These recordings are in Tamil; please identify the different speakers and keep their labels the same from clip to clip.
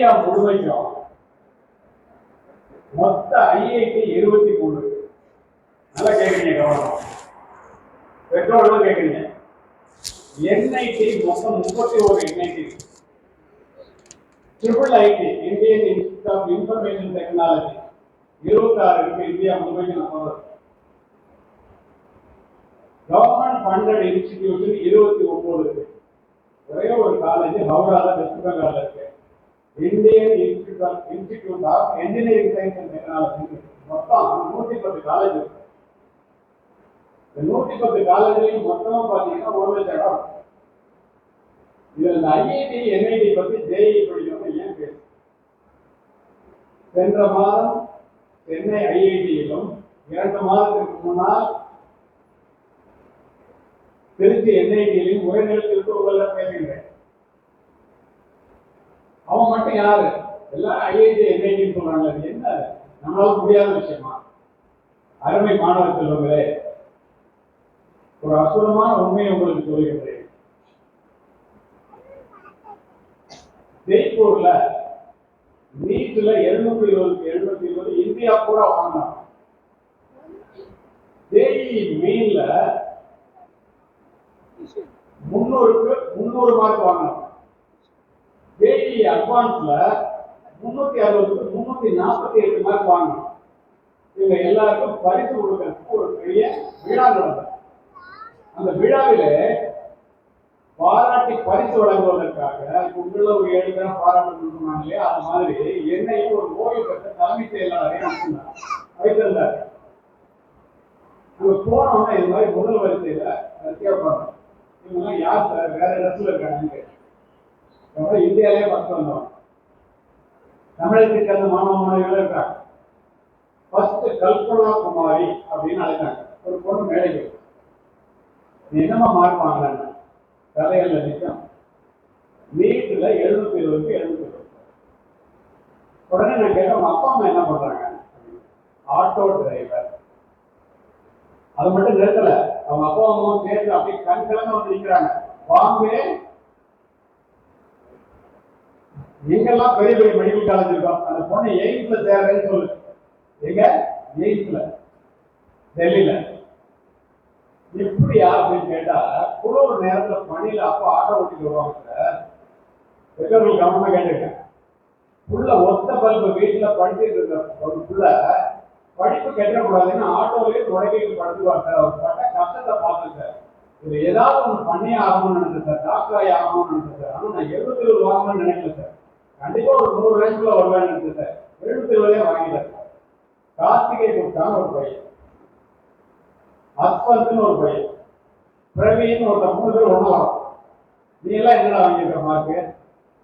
Speaker 1: இந்தியா முழுமைக்கும் மொத்த ஐஐடி இருபத்தி மூணு. நல்லா கேட்குறீங்க கவனம். பெட்ரோல்லாம் கேட்குறீங்க என்ஐடி மொத்தம் முப்பத்தி ஒரு NIT. Triple IT Indian institute of information technology இருபத்தாறு இருக்கு இந்தியா முழுமைக்கு நம்ம கவர்மெண்ட் ஃபண்டட் இன்ஸ்டிடியூஷன் இருபத்தி ஒன்பது இருக்கு. ஒரே ஒரு காலேஜ் ஹவுரால வெஸ்ட் பெங்கால் இருக்கு. Indian institute of institute of engineering science and technology மொத்தம் நூத்தி பத்து காலேஜ் இருக்கு இந்த நூத்தி பத்து காலேஜ்லயும் மொத்தமா பாத்தீங்கன்னா ஒரு லட்சம் இடம். இருக்கு. இதுல இந்த ஐஐடி என்ஐடி பத்தி ஜேஇ படிக்கிறவங்க ஏன் பேசு சென்ற மாதம் சென்னை ஐஐடியிலும் இரண்டு மாதத்திற்கு முன்னால் திருச்சி என்ஐடியிலும் ஒரே நிலத்திற்கு பேசுகிறேன். அவன் மட்டும் யாரு? எல்லாம் ஐஐடி என்ஐடின்னு சொல்றாங்க. அது என்ன? நம்மளால முடியாத விஷயமா? அருமை மாணவ செல்வங்களே ஒரு அற்புதமான உண்மையை உங்களுக்கு சொல்லுகின்றேன் ஜெய்ப்பூர்ல நீட்ல எழுநூத்தி இருபது எழுநூத்தி இருபது இந்தியா பூரா வாங்கினான் ஜேஇ மெயின்ல முன்னூறுக்கு முன்னூறு மார்க் வாங்கணும். அட்வான்ஸ்ல முன்னூத்தி அறுபது முன்னூத்தி நாற்பத்தி எட்டு மார்க் வாங்கணும். இவங்க எல்லாருக்கும் பரிசு கொடுக்கறதுக்கு ஒரு பெரிய விழா நடந்தது. அந்த விழாவிலே பாராட்டி பரிசு வழங்குவதற்காக உள்ள ஒரு ஏழு பேரும் பாராட்டு சொன்னாங்க இல்லையா அது மாதிரி என்னையும் ஒரு ஓய்வு பெற்ற தலைமை செயலாளரையும் வைத்திருந்தார் அங்க போனோம்னா இது மாதிரி முதல் வரிசையில வரிசையா உட்கார்ந்தோம் இவங்க யார் சார்? வேற இடத்துல இருக்காங்க. இந்தியாவிலே ஃபஸ்ட் வந்தோம். தமிழகத்துக்கு சேர்ந்த மாணவ மாணவிகளும் இருக்காங்க. ஃபர்ஸ்ட் கல்பனா குமாரி அப்படின்னு அழைத்தாங்க. ஒரு பொண்ணு மேடைக்கு என்னமா மார்க் வாங்கலன்னு கதைகள்ல நிற்கும். வீட்டுல எழுநூத்தி இருபதுக்கு எழுநூத்தி இருபது. உடனே நான் கேட்டேன் அப்பா அம்மா என்ன பண்றாங்க? ஆட்டோ டிரைவர் அது மட்டும் நிறுத்தல. அவங்க அப்பா அம்மாவும் சேர்ந்து அப்படியே கண் கிழமை வந்து நிக்கிறாங்க. பாம்பே எங்கெல்லாம் பெரிய பெரிய மெடிக்கல் காலேஜ் இருக்கோ? அந்த பொண்ணு எய்ம்ஸ்ல சேர்றேன்னு சொல்லு. எங்க? எய்ம்ஸ்ல. டெல்லியில. எப்படியா அப்படின்னு கேட்டா குளிர் நேரத்துல பணியில அப்ப ஆட்டோ ஓட்டிட்டு வருவாங்க பெற்றோர்கள் கவனமா கேட்டிருக்கேன். புள்ள ஒத்த பல்பு வீட்டுல படிச்சுட்டு இருக்க ஒரு புள்ள படிப்பு கெட்டக்கூடாதுன்னு ஆட்டோலயே தொடங்கிட்டு படுத்துவார் சார். அவர் பட்ட கஷ்டத்தை பார்த்தேன் சார். இது ஏதாவது ஒன்று பண்ணி ஆகணும்னு நினைச்சேன் சார். டாக்டர் ஆகணும்னு நினைச்சேன் சார். ஆனா நான் எழுபத்தி ஒரு வாங்கணும்னு நினைக்கல சார். கண்டிப்பா ஒரு நூறு ரேஞ்சுக்குள்ள வருவான்னு நினைச்சேன் எழுபத்தி இருபதே வாங்கிட்டேன். கார்த்திகை கொடுத்தாங்க ஒரு பையன். அஸ்வந்த்னு ஒரு பையன். பிரவீன் ஒருத்தன் மூணு பேர் ஒண்ணு நீ எல்லாம் என்னடா வாங்கியிருக்க மார்க்கு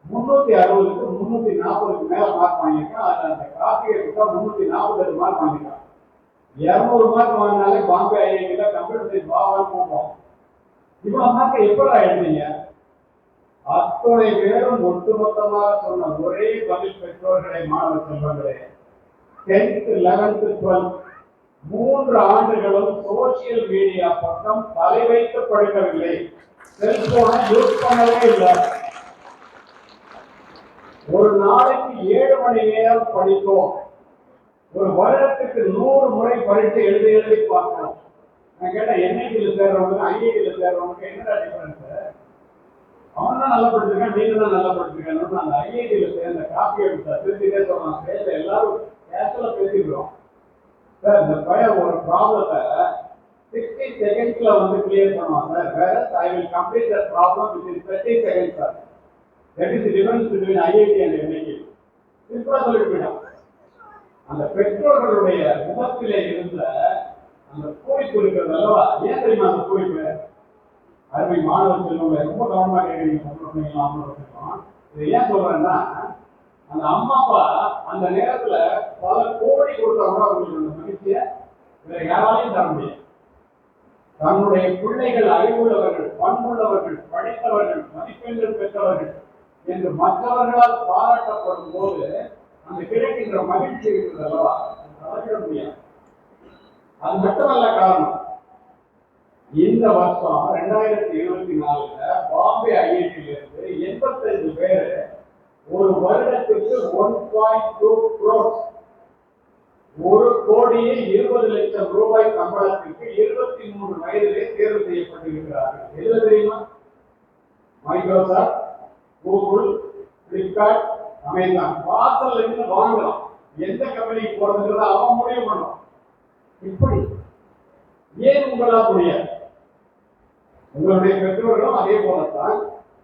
Speaker 1: முன்னூத்தி அறுபதுக்கு முன்னூத்தி நாற்பதுக்கு மேல மார்க் வாங்கியிருக்கான். அதுல அந்த கார்த்திகை கொடுத்தா முன்னூத்தி நாற்பது மார்க் வாங்கிட்டான் இருநூறு மார்க் வாங்கினாலே பாம்பே ஐஐடியில கம்ப்யூட்டர் சயின்ஸ் பாவான்னு போவோம் இவ்வளவு மார்க் எப்படா எழுதிங்க அத்தனை பேரும் ஒட்டுமொத்தமாக சொன்ன ஒரே பதில் பெற்றோர்களை மாணவ செல்வங்களே. டென்த் லெவன்த் டுவெல்த் மூன்று ஆண்டுகளும் சோசியல் மீடியா பக்கம் தலை வைத்து படுக்கவில்லை செல்போனை யூஸ் பண்ணவே இல்லை. ஒரு நாளைக்கு ஏழு மணி நேரம் படித்தோம். ஒரு வருடத்துக்கு நூறு முறை பரீட்சை எழுதி எழுதி பார்க்கணும். நான் கேட்டேன் என்ஐடியில் சேர்றவங்க? ஐஐடியில் சேர்றவங்க? என்னடா டிஃபரன்ஸ் அவன் தான் நல்லா படிச்சிருக்கான் நீங்க தான் நல்லா படிச்சிருக்கான்னு அந்த ஐஐடியில் சேர்ந்த காப்பி எடுத்தா திருச்சிட்டே சொல்றான். பேச எல்லாரும் கேஷுவலா பேசிக்கிறோம். சார் இந்த பையன் ஒரு ப்ராப்ளத்தை சிக்ஸ்டி செகண்ட்ஸ்ல வந்து கிளியர் பண்ணுவான் சார். வேற I will complete the problem with in thirty seconds sir that is difference between IIT and NIT சிம்பிளா சொல்லிட்டு போயிட்டான். அந்த பெற்றோர்களுடைய முகத்திலே இருந்த அந்த பூரிப்பு இருக்கிறது அல்லவா? ஏன் தெரியுமா அந்த பூரிப்பு? அருமை மாணவர் செல்வங்களை ரொம்ப கவனமா கேட்குறீங்க இதை ஏன் சொல்றேன்னா அந்த அம்மா அப்பா அந்த நேரத்துல பல கோடி கொடுத்தா கூட அவங்களுக்கு அந்த மகிழ்ச்சியை வேற யாராலையும் தர முடியாது. தன்னுடைய பிள்ளைகள் அறிவுள்ளவர்கள் பண்புள்ளவர்கள் படித்தவர்கள் மதிப்பெண்கள் பெற்றவர்கள் என்று மற்றவர்களால் பாராட்டப்படும் போது அந்த கிடைக்கின்ற மகிழ்ச்சி இருக்கிறது அல்லவா முடியாது. அது மட்டுமல்ல காரணம் இந்த வருஷம் ரெண்டாயிரத்தி இருபத்தி நாலுல பாம்பே ஐஐடியில இருந்து எண்பத்தஞ்சு பேர் ஒரு வருடத்திற்கு ஒன் பாயிண்ட் டூ க்ரோஸ் ஒரு கோடியே இருபது லட்சம் ரூபாய் சம்பளத்திற்கு இருபத்தி மூணு வயதிலே தேர்வு செய்யப்பட்டிருக்கிறார்கள். எதுல தெரியுமா? மைக்ரோசாஃப்ட் கூகுள் பிளிப்கார்ட் அமேசான் வாசல்ல இருந்து வாங்கலாம். எந்த கம்பெனிக்கு போறதுங்கிறத அவன் முடிவு பண்ணும் இப்படி ஏன் உங்களால் முடியாது? உங்களுடைய பெற்றோர்களும் அதே போலத்தான்.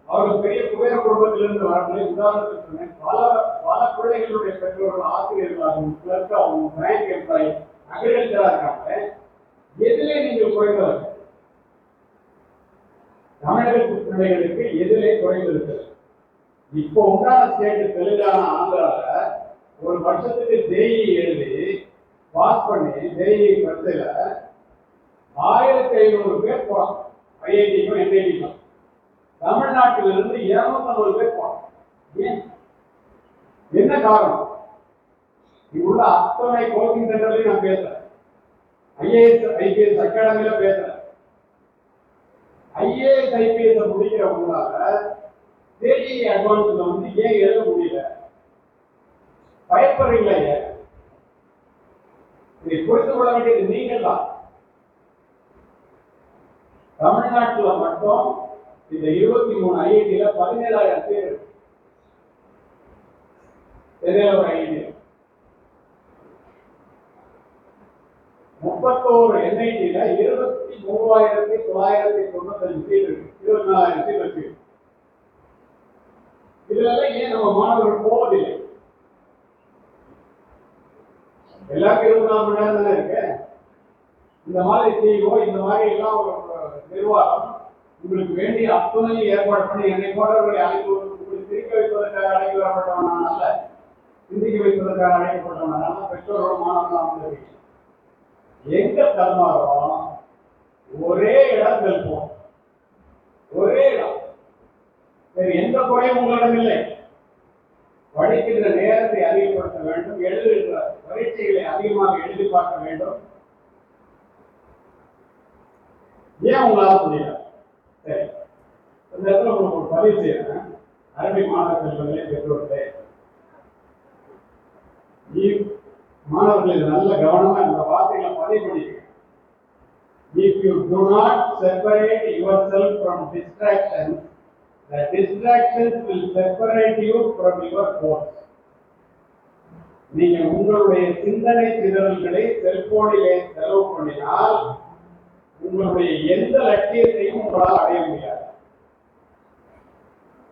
Speaker 1: அவர்கள் பெரிய குபேர குடும்பத்திலிருந்து வரவில்லை உதாரணத்துக்கு சொன்னேன். பல பல பிள்ளைகளுடைய பெற்றோர்கள் ஆசிரியர்களாகவும் கிளர்க்காகவும் பேங்க் எம்ப்ளாயி அக்ரிகல்ச்சரா இருக்காங்க எதிலே நீங்கள் குறைந்தவர்கள் தமிழகத்து பிள்ளைகளுக்கு எதிலே குறைந்திருக்கிறது இப்போ உண்டான ஸ்டேட் தெலுங்கானா ஆந்திரால ஒரு வருஷத்துக்கு ஜேஇ எழுதி பாஸ் பண்ணி ஜேஇ பரீட்சையில ஆயிரத்தி ஐநூறு பேர் போறாங்க ஐஐடிக்கும் என்ஐடிக்கும் தமிழ்நாட்டிலிருந்து இருநூத்தி ஐம்பது பேர் போறாங்க ஏன்? என்ன காரணம்? இங்குள்ள அத்தனை கோச்சிங் சென்டர்லையும் நான் பேசுறேன். ஐஏஎஸ் ஐபிஎஸ் அகாடமியில பேசுறேன். ஐஏஎஸ் ஐபிஎஸ் முடிக்கிறவங்களால தேஜி அட்வான்ஸ்ல வந்து ஏன் எழுத முடியல? பயப்படுறீங்களா ஏன்? இதை புரிந்து கொள்ள வேண்டியது நீங்கள் தான் தமிழ்நாட்டுல மட்டும் இந்த இருபத்தி மூணு ஐஐடியில பதினேழாயிரம் பேர் ஒரு ஐஐடி. முப்பத்தோரு என்ஐடியில இருபத்தி மூவாயிரத்தி தொள்ளாயிரத்தி தொண்ணூத்தஞ்சு சீட் இருக்கு இருபத்தி நாலாயிரம் சீட் இருக்கு ஏன் நம்ம மாணவர்கள் போவதில்லை? எல்லாருக்கும் இருபத்தி நாலு மணி நேரம் தானே இருக்கு? இந்த மாதிரி செய்வோம் இந்த மாதிரி எல்லாம் ஒரு நிர்வாகம் உங்களுக்கு வேண்டிய அத்துணையை ஏற்பாடு பண்ணி என்னை போன்றவர்களை அழைப்பு உங்களுக்கு சிரிக்க வைப்பதற்காக அழைக்க வரப்பட்டவன் அல்ல. சிந்திக்க வைப்பதற்காக அழைக்கப்பட்டவன் பெற்றோரோட மாணவர்களாக வந்திருக்கீங்க எங்க தருமாறும் ஒரே இடம் செல்போம் ஒரே இடம். வேறு எந்த குறையும் உங்களிடம் இல்லை. படிக்கின்ற நேரத்தை அதிகப்படுத்த வேண்டும் எழுதுகின்ற பரீட்சைகளை அதிகமாக எழுதி பார்க்க வேண்டும். ஏன் உங்களால முடியல? சரி. இந்த இடத்துல உங்களுக்கு ஒரு பதிவு செய்யறேன். அரபி மாணவ செல்வங்களே பெற்றோர்களே. நீ மாணவர்கள் நல்ல கவனமா இந்த வார்த்தைகளை பதிவு பண்ணிக்க. If you do not separate yourself from distractions, the distractions will separate you from your goals. நீங்க உங்களுடைய சிந்தனை சிதறல்களை செல்போனிலே செலவு பண்ணினால் உங்களுடைய எந்த லட்சியத்தையும் உங்களால் அடைய முடியாது.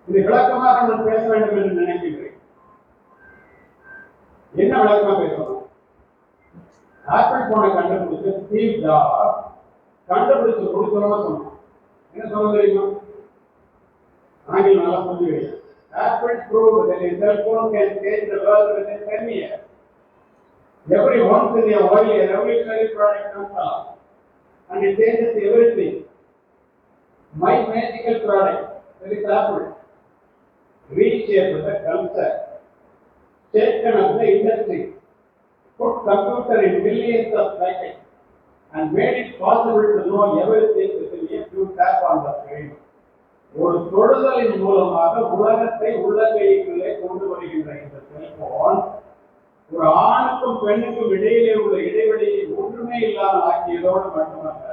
Speaker 1: இது விளக்கமாக நான் பேச வேண்டும் என்று நினைக்கின்றேன். என்ன விளக்கமா பேசணும்? ஆப்பிள் போனை கண்டுபிடிச்ச ஸ்டீவ் ஜாப் கண்டுபிடிச்ச கொடுத்தவங்க சொன்னோம் என்ன சொல்ல தெரியுமா? ஆங்கிலம் நல்லா புரிஞ்சுக்கிறீங்க apple prove that a cell phone can change the world within 10 years. Every once in a while, a revolutionary product comes along and it changes everything. My magical product, that is Apple, reshaped the culture, shaken up the industry, put computer in millions of packets, and made it possible to know everything within a few tap on the screen. ஒரு தொடுதலின் மூலமாக உலகத்தை உள்ளங்கைக்குள்ளே கொண்டு வருகின்ற இந்த செல்போன் ஒரு ஆணுக்கும் பெண்ணுக்கும் இடையிலே உள்ள இடைவெளியை ஒன்றுமே இல்லாத ஆக்கியதோடு மட்டுமல்ல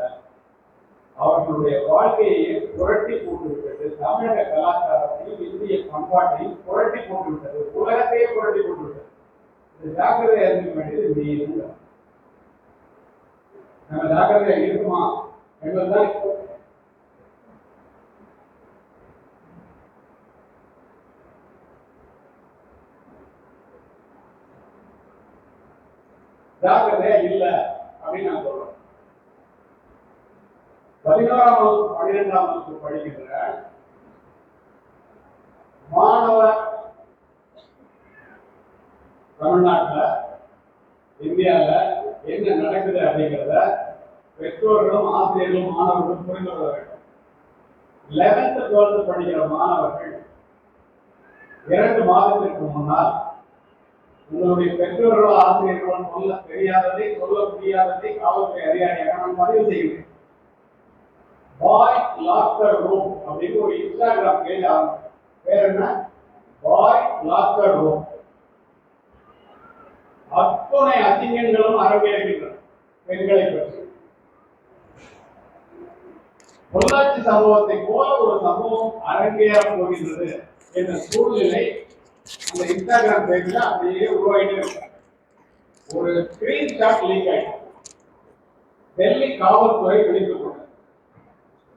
Speaker 1: அவர்களுடைய வாழ்க்கையை புரட்டி போட்டுவிட்டது தமிழக கலாச்சாரத்தையும் இந்திய பண்பாட்டையும் புரட்டி போட்டுவிட்டது உலகத்தையே புரட்டி போட்டுவிட்டது. இது ஜாக்கிரதை அறிந்து வேண்டியது நீங்க நம்ம ஜாக்கிரதையா இருக்குமா? என்பதுதான் இப்போ ஜாக்கிரதையா இல்ல அப்படின்னு நான் சொல்றேன் பதினோராம் வகுப்பு பன்னிரெண்டாம் வகுப்பு படிக்கின்ற மாணவ தமிழ்நாட்டுல இந்தியாவில் என்ன நடக்குது அப்படிங்கிறத பெற்றோர்களும் ஆசிரியர்களும் மாணவர்களும் புரிந்து கொள்ள வேண்டும் லெவன்த் டுவெல்த் படிக்கிற மாணவர்கள் இரண்டு மாதத்திற்கு முன்னால் உங்களுடைய பெற்றோர்களோ ஆசிரியர்களோ சொல்ல தெரியாததை சொல்ல முடியாததை காவல்துறை அதிகாரியாக நான் பதிவு செய்கிறேன் பாய் லாக்கர் ரூம் அப்படின்னு ஒரு இன்ஸ்டாகிராம் பேஜ் ஆகும் பேர் என்ன? பாய் லாக்கர் ரூம் அத்துணை அசிங்கங்களும் அரங்கேறுகின்றன பெண்களை பற்றி. பொள்ளாச்சி சம்பவத்தை போல ஒரு சம்பவம் அரங்கேற போகின்றது என்ற சூழ்நிலை அந்த இன்ஸ்டாகிராம் பேஜ்ல அப்படியே உருவாகிட்டே இருக்காங்க ஒரு ஸ்கிரீன்ஷாட் லீக் ஆயிடுச்சு டெல்லி காவல்துறை பிடித்துக் கொண்டது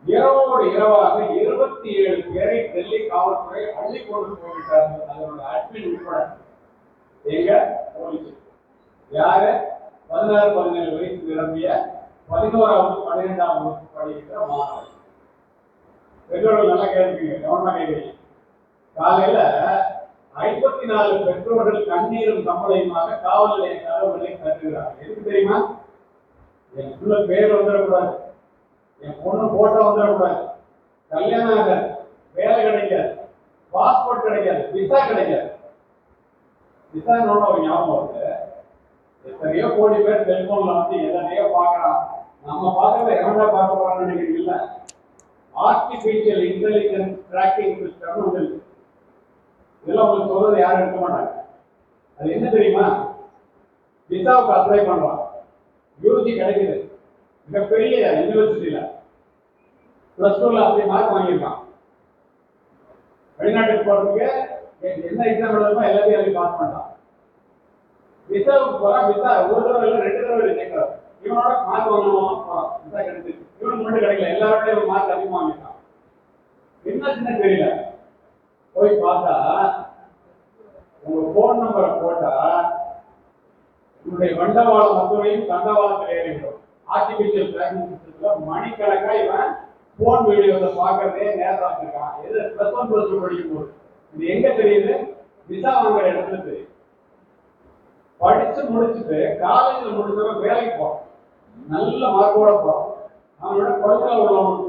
Speaker 1: இரவோடு இரவாக இருபத்தி ஏழு பேரை டெல்லி காவல்துறை அள்ளி கொண்டு போய்விட்டார்கள் அதனோட அட்மின் உட்பட. எங்க? போலீஸ். யாரு? பதினாறு பதினேழு வயசு நிரம்பிய பதினோராவது பன்னிரெண்டாம் வகுப்பு படிக்கிற மாணவர். பெற்றோர்கள் நல்லா கேட்டுக்கீங்க கவனமா கேட்குறீங்க. காலையில ஐம்பத்தி நாலு பெற்றோர்கள் கண்ணீரும் கம்பளையுமாக காவல் நிலைய கதவுகளை தட்டுகிறார்கள். எதுக்கு தெரியுமா? என் பேர் வந்துடக்கூடாது. என் பொண்ணு போட்டோ வந்துடக்கூடாது கல்யாணம் ஆகாது வேலை கிடைக்காது பாஸ்போர்ட் கிடைக்காது விசா கிடைக்காது விசா ஒரு ஞாபகம் வருது. எத்தனையோ கோடி பேர் செல்போன்ல வந்து எதனையோ பார்க்கறான். நம்ம பார்க்கறத எவன்டா பார்க்க போறான்னு நினைக்கிறீங்களா ஆர்டிபிஷியல் இன்டெலிஜென்ஸ் ட்ராக்கிங் சிஸ்டம் வந்து இதெல்லாம் உங்களுக்கு சொல்றது யாரும் எடுக்க மாட்டாங்க. அது என்ன தெரியுமா? விசாவுக்கு அப்ளை பண்றான். யூஜி கிடைக்குது. மிகப்பெரிய யூனிவர்சிட்டியில பிளஸ் டூல அப்படி மார்க் வாங்கியிருக்கான். வெளிநாட்டுக்கு போறதுக்கு என்ன எக்ஸாம் எழுதணுமோ எல்லாத்தையும் எழுதி பாஸ் பண்ணிட்டான். ரிசர்வ் போறான். விசா ஒரு தடவை இல்லை ரெண்டு தடவை ரிஜெக்ட் ஆகும் இவனோட மார்க் வாங்கணும்? போறான். விசா கிடைச்சிருக்கு இவனுக்கு மட்டும் கிடைக்கல. எல்லாரோடையும் மார்க் அதிகமாக வாங்கிட்டான் என்ன சின்ன தெரியல. போய் பார்த்தா உங்க போன் நம்பரை போட்டா உங்களுடைய வண்டவாளம் மொத்தமையும் தண்டவாளத்தில் ஏறிவிடும் ஆர்டிபிஷியல் டிராக்கிங் சிஸ்டத்துல மணிக்கணக்கா இவன் போன் வீடியோஸை பார்க்கறதே நேரம் வச்சிருக்கான் எது? பிளஸ் ஒன் பிளஸ் டூ படிக்கும் போது. இது எங்க தெரியுது? விசா வாங்குற இடத்துல தெரியும் படிச்சு முடிச்சுட்டு காலேஜ்ல முடிச்சவங்க வேலைக்கு போ நல்ல மார்க்கோட போறோம் அவனோட குழந்தை உள்ளவனுக்கு